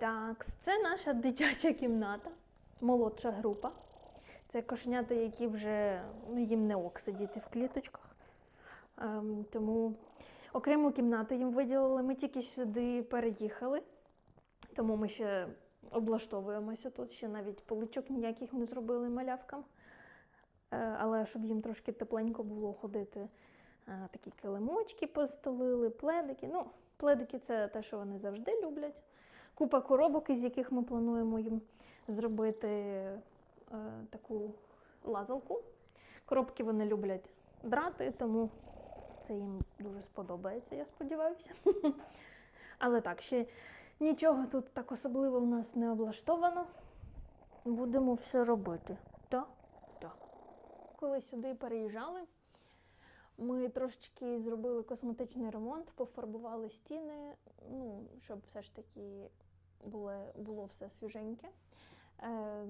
Так, це наша дитяча кімната, молодша група. Це кошенята, які вже ну, їм не ок сидіти в кліточках. Ем, тому окрему кімнату їм виділили. Ми тільки сюди переїхали, тому ми ще облаштовуємося тут. Ще навіть поличок ніяких не зробили малявкам. Е, але щоб їм трошки тепленько було ходити, е, такі килимочки постелили, пледики. Ну, пледики це те, що вони завжди люблять. Купа коробок, із яких ми плануємо їм зробити е, таку лазалку. Коробки вони люблять драти, тому це їм дуже сподобається, я сподіваюся. Але так, ще нічого тут так особливо в нас не облаштовано. Будемо все робити. Так? Так. Коли сюди переїжджали, ми трошечки зробили косметичний ремонт, пофарбували стіни, ну, щоб все ж таки було, було все свіженьке. Е,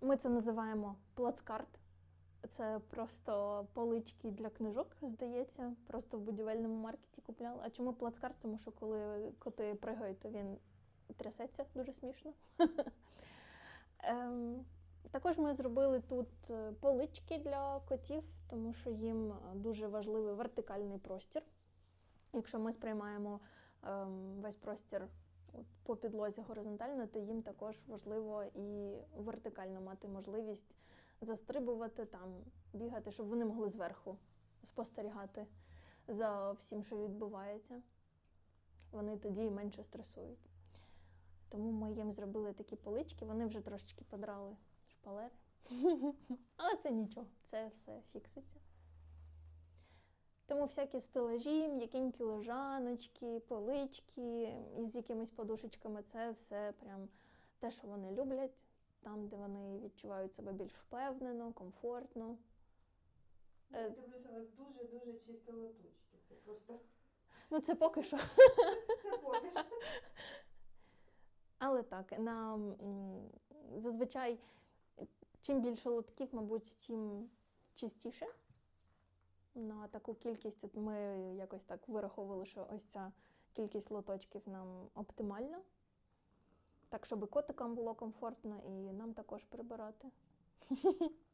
Ми це називаємо плацкарт. Це просто полички для книжок, здається. Просто в будівельному маркеті купляли. А чому плацкарт? Тому що коли коти пригають, то він трясеться дуже смішно. Ем, Також ми зробили тут е, полички для котів, тому що їм дуже важливий вертикальний простір. Якщо ми сприймаємо ем, весь простір по підлозі горизонтально, то їм також важливо і вертикально мати можливість застрибувати там, бігати, щоб вони могли зверху спостерігати за всім, що відбувається. Вони тоді менше стресують. Тому ми їм зробили такі полички, вони вже трошечки подрали шпалери. Але це нічого, це все фікситься. Тому всякі стелажі, м'якенькі лежаночки, полички із якимись подушечками це все прям те, що вони люблять, там, де вони відчувають себе більш впевнено, комфортно. Е. Я дивлюся, у вас дуже-дуже чисті латучки. Це просто Ну, це поки що. це поки що. Але так, на, зазвичай, чим більше лотків, мабуть, тим чистіше. На таку кількість ми якось так вираховували, що ось ця кількість лоточків нам оптимальна. Так, щоб і котикам було комфортно, і нам також прибирати.